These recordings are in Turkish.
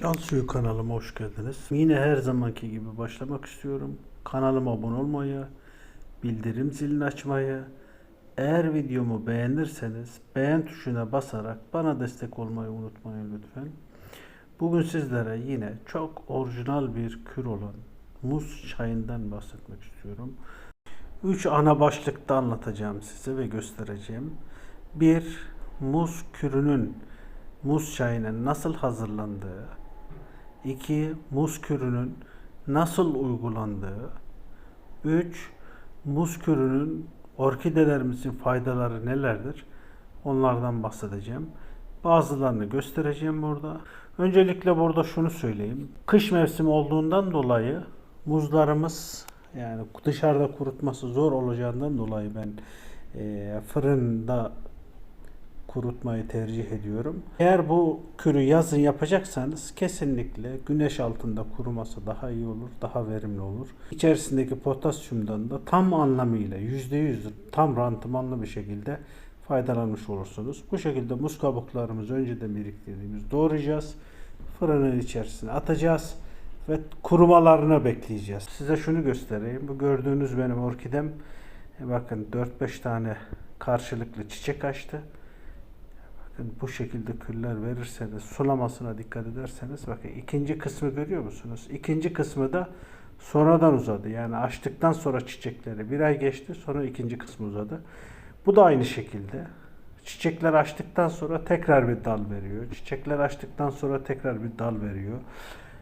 Can Suyu kanalıma hoş geldiniz. Yine her zamanki gibi başlamak istiyorum. Kanalıma abone olmayı, bildirim zilini açmayı, eğer videomu beğenirseniz beğen tuşuna basarak bana destek olmayı unutmayın lütfen. Bugün sizlere yine çok orijinal bir kür olan muz çayından bahsetmek istiyorum. Üç ana başlıkta anlatacağım size ve göstereceğim. Bir, muz kürünün muz çayının nasıl hazırlandığı. İki Muz kürünün nasıl uygulandığı. Üç, Muz kürünün orkidelerimizin faydaları nelerdir? Onlardan bahsedeceğim. Bazılarını göstereceğim burada. Öncelikle burada şunu söyleyeyim. Kış mevsimi olduğundan dolayı muzlarımız yani dışarıda kurutması zor olacağından dolayı ben eee, fırında kurutmayı tercih ediyorum. Eğer bu kürü yazın yapacaksanız kesinlikle güneş altında kuruması daha iyi olur, daha verimli olur. İçerisindeki potasyumdan da tam anlamıyla %100 tam rantımanlı bir şekilde faydalanmış olursunuz. Bu şekilde muz kabuklarımızı önceden biriktirdiğimiz doğrayacağız. Fırının içerisine atacağız ve kurumalarını bekleyeceğiz. Size şunu göstereyim. Bu gördüğünüz benim orkidem. E, Bakın 4-5 tane karşılıklı çiçek açtı. Bu şekilde küller verirseniz, sulamasına dikkat ederseniz bakın ikinci kısmı görüyor musunuz? İkinci kısmı da sonradan uzadı. Yani açtıktan sonra çiçekleri bir ay geçti sonra ikinci kısmı uzadı. Bu da aynı şekilde. Çiçekler açtıktan sonra tekrar bir dal veriyor. Çiçekler açtıktan sonra tekrar bir dal veriyor.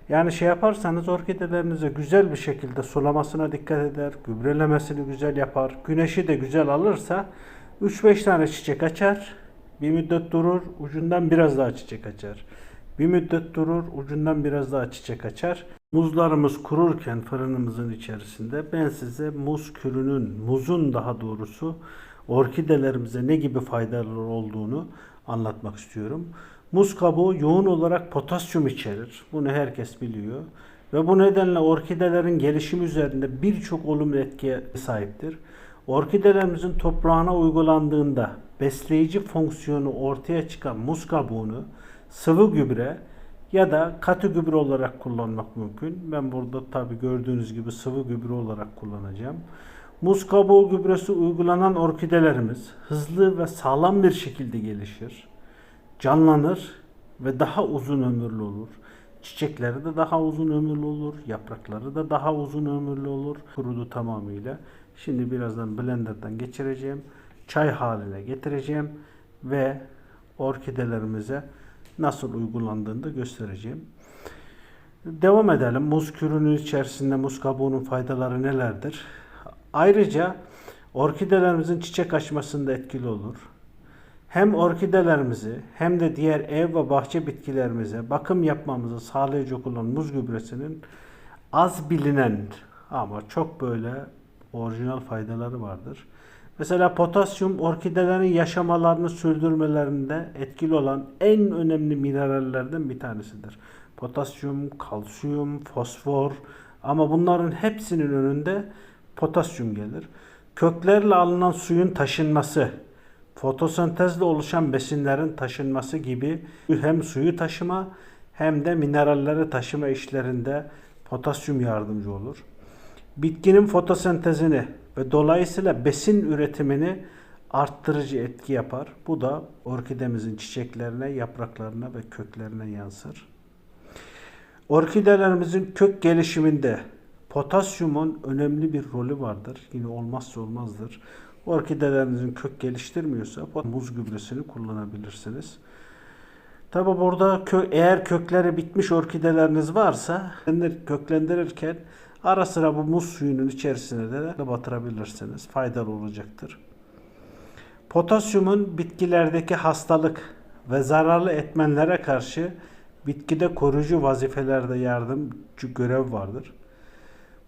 Yani şey yaparsanız orkidelerinize güzel bir şekilde sulamasına dikkat eder, gübrelemesini güzel yapar, güneşi de güzel alırsa 3-5 tane çiçek açar, bir müddet durur, ucundan biraz daha çiçek açar. Bir müddet durur, ucundan biraz daha çiçek açar. Muzlarımız kururken fırınımızın içerisinde ben size muz kürünün, muzun daha doğrusu orkidelerimize ne gibi faydaları olduğunu anlatmak istiyorum. Muz kabuğu yoğun olarak potasyum içerir. Bunu herkes biliyor. Ve bu nedenle orkidelerin gelişimi üzerinde birçok olumlu etkiye sahiptir. Orkidelerimizin toprağına uygulandığında besleyici fonksiyonu ortaya çıkan muz kabuğunu sıvı gübre ya da katı gübre olarak kullanmak mümkün. Ben burada tabi gördüğünüz gibi sıvı gübre olarak kullanacağım. Muz kabuğu gübresi uygulanan orkidelerimiz hızlı ve sağlam bir şekilde gelişir canlanır ve daha uzun ömürlü olur. Çiçekleri de daha uzun ömürlü olur. Yaprakları da daha uzun ömürlü olur. Kurudu tamamıyla. Şimdi birazdan blenderdan geçireceğim. Çay haline getireceğim ve orkidelerimize nasıl uygulandığını da göstereceğim. Devam edelim. Muz kürünün içerisinde muz kabuğunun faydaları nelerdir? Ayrıca orkidelerimizin çiçek açmasında etkili olur hem orkidelerimizi hem de diğer ev ve bahçe bitkilerimize bakım yapmamızı sağlayacak olan muz gübresinin az bilinen ama çok böyle orijinal faydaları vardır. Mesela potasyum orkidelerin yaşamalarını sürdürmelerinde etkili olan en önemli minerallerden bir tanesidir. Potasyum, kalsiyum, fosfor ama bunların hepsinin önünde potasyum gelir. Köklerle alınan suyun taşınması, fotosentezle oluşan besinlerin taşınması gibi hem suyu taşıma hem de mineralleri taşıma işlerinde potasyum yardımcı olur. Bitkinin fotosentezini ve dolayısıyla besin üretimini arttırıcı etki yapar. Bu da orkidemizin çiçeklerine, yapraklarına ve köklerine yansır. Orkidelerimizin kök gelişiminde potasyumun önemli bir rolü vardır. Yine olmazsa olmazdır. Orkidelerinizin kök geliştirmiyorsa muz gübresini kullanabilirsiniz. Tabi burada kö eğer kökleri bitmiş orkideleriniz varsa köklendirirken ara sıra bu muz suyunun içerisine de batırabilirsiniz. Faydalı olacaktır. Potasyumun bitkilerdeki hastalık ve zararlı etmenlere karşı bitkide koruyucu vazifelerde yardımcı görev vardır.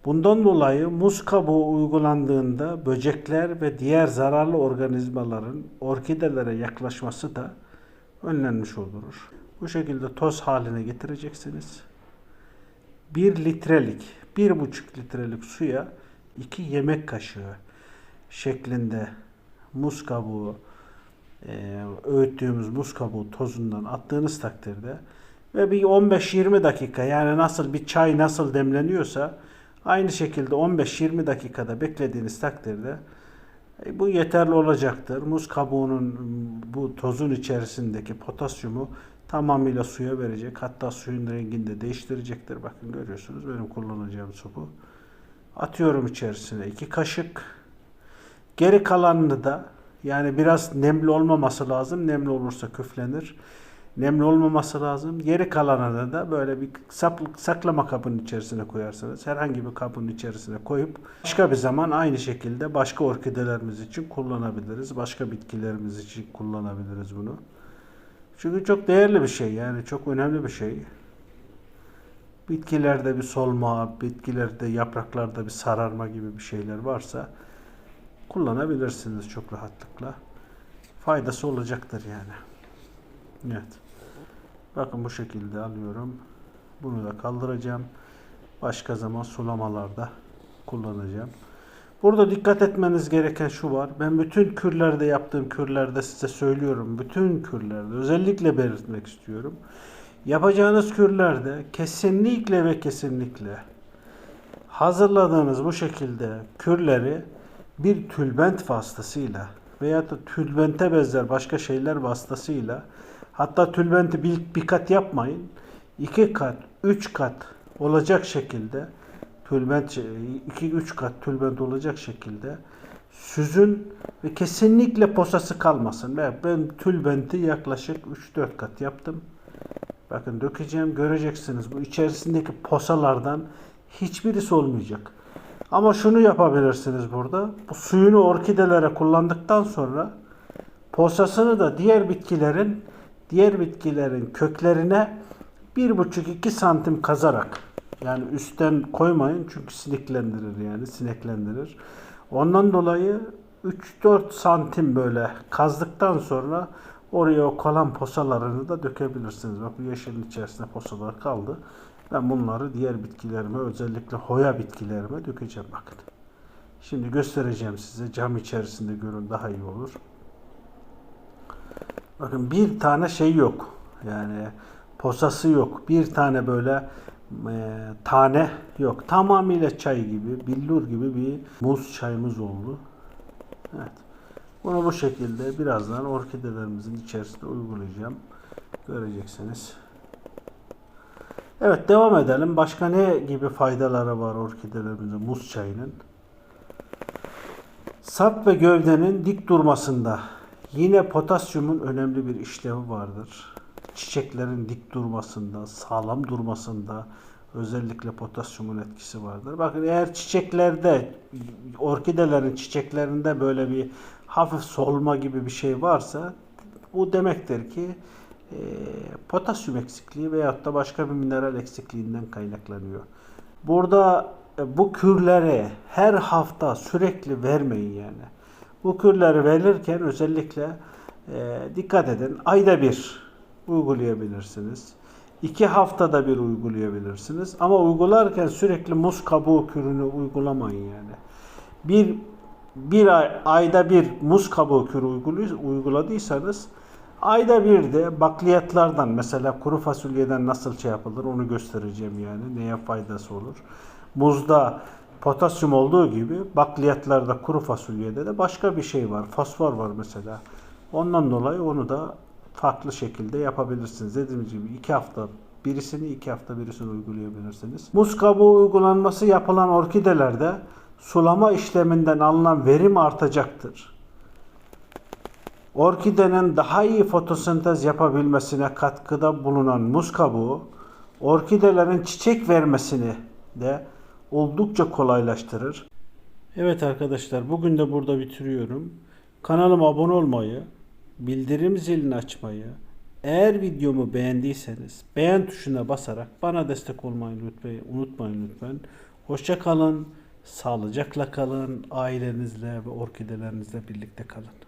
Bundan dolayı muz kabuğu uygulandığında böcekler ve diğer zararlı organizmaların orkidelere yaklaşması da önlenmiş olur. Bu şekilde toz haline getireceksiniz. 1 litrelik, 1,5 litrelik suya 2 yemek kaşığı şeklinde muz kabuğu e, öğüttüğümüz muz kabuğu tozundan attığınız takdirde Ve bir 15-20 dakika yani nasıl bir çay nasıl demleniyorsa aynı şekilde 15-20 dakikada beklediğiniz takdirde e, bu yeterli olacaktır. Muz kabuğunun bu tozun içerisindeki potasyumu tamamıyla suya verecek. Hatta suyun rengini de değiştirecektir. Bakın görüyorsunuz benim kullanacağım su bu. Atıyorum içerisine 2 kaşık. Geri kalanını da yani biraz nemli olmaması lazım. Nemli olursa küflenir. Nemli olmaması lazım. Geri kalanını da böyle bir saklama kabının içerisine koyarsınız. Herhangi bir kabın içerisine koyup başka bir zaman aynı şekilde başka orkidelerimiz için kullanabiliriz. Başka bitkilerimiz için kullanabiliriz bunu. Çünkü çok değerli bir şey yani çok önemli bir şey. Bitkilerde bir solma, bitkilerde yapraklarda bir sararma gibi bir şeyler varsa kullanabilirsiniz çok rahatlıkla. Faydası olacaktır yani. Evet. Bakın bu şekilde alıyorum. Bunu da kaldıracağım. Başka zaman sulamalarda kullanacağım. Burada dikkat etmeniz gereken şu var. Ben bütün kürlerde yaptığım kürlerde size söylüyorum. Bütün kürlerde özellikle belirtmek istiyorum. Yapacağınız kürlerde kesinlikle ve kesinlikle hazırladığınız bu şekilde kürleri bir tülbent vasıtasıyla veya da tülbente benzer başka şeyler vasıtasıyla hatta tülbenti bir, bir kat yapmayın. iki kat, üç kat olacak şekilde tülbent 2-3 kat tülbent olacak şekilde süzün ve kesinlikle posası kalmasın. Ben tülbenti yaklaşık 3-4 kat yaptım. Bakın dökeceğim göreceksiniz bu içerisindeki posalardan hiçbirisi olmayacak. Ama şunu yapabilirsiniz burada. Bu suyunu orkidelere kullandıktan sonra posasını da diğer bitkilerin diğer bitkilerin köklerine 1,5-2 santim kazarak yani üstten koymayın çünkü sineklendirir yani sineklendirir. Ondan dolayı 3-4 santim böyle kazdıktan sonra oraya o kalan posalarını da dökebilirsiniz. Bak bu yeşilin içerisinde posalar kaldı. Ben bunları diğer bitkilerime özellikle hoya bitkilerime dökeceğim bakın. Şimdi göstereceğim size cam içerisinde görün daha iyi olur. Bakın bir tane şey yok. Yani posası yok. Bir tane böyle e, tane yok. Tamamıyla çay gibi, billur gibi bir muz çayımız oldu. Evet. Bunu bu şekilde birazdan orkidelerimizin içerisinde uygulayacağım. Göreceksiniz. Evet devam edelim. Başka ne gibi faydaları var orkidelerimizin muz çayının? Sap ve gövdenin dik durmasında yine potasyumun önemli bir işlevi vardır. Çiçeklerin dik durmasında, sağlam durmasında özellikle potasyumun etkisi vardır. Bakın eğer çiçeklerde, orkidelerin çiçeklerinde böyle bir hafif solma gibi bir şey varsa bu demektir ki e, potasyum eksikliği veyahut da başka bir mineral eksikliğinden kaynaklanıyor. Burada e, bu kürleri her hafta sürekli vermeyin yani. Bu kürleri verirken özellikle e, dikkat edin. Ayda bir uygulayabilirsiniz. İki haftada bir uygulayabilirsiniz. Ama uygularken sürekli muz kabuğu kürünü uygulamayın yani. Bir bir ay, ayda bir muz kabuğu kürü uyguladıysanız ayda bir de bakliyatlardan mesela kuru fasulyeden nasıl şey yapılır onu göstereceğim yani neye faydası olur. Muzda potasyum olduğu gibi bakliyatlarda kuru fasulyede de başka bir şey var. Fosfor var mesela. Ondan dolayı onu da farklı şekilde yapabilirsiniz. Dediğim gibi iki hafta birisini iki hafta birisini uygulayabilirsiniz. Muz kabuğu uygulanması yapılan orkidelerde sulama işleminden alınan verim artacaktır. Orkidenin daha iyi fotosentez yapabilmesine katkıda bulunan muz kabuğu, orkidelerin çiçek vermesini de oldukça kolaylaştırır. Evet arkadaşlar bugün de burada bitiriyorum. Kanalıma abone olmayı, bildirim zilini açmayı, eğer videomu beğendiyseniz beğen tuşuna basarak bana destek olmayı lütfen unutmayın lütfen. Hoşça kalın, sağlıcakla kalın, ailenizle ve orkidelerinizle birlikte kalın.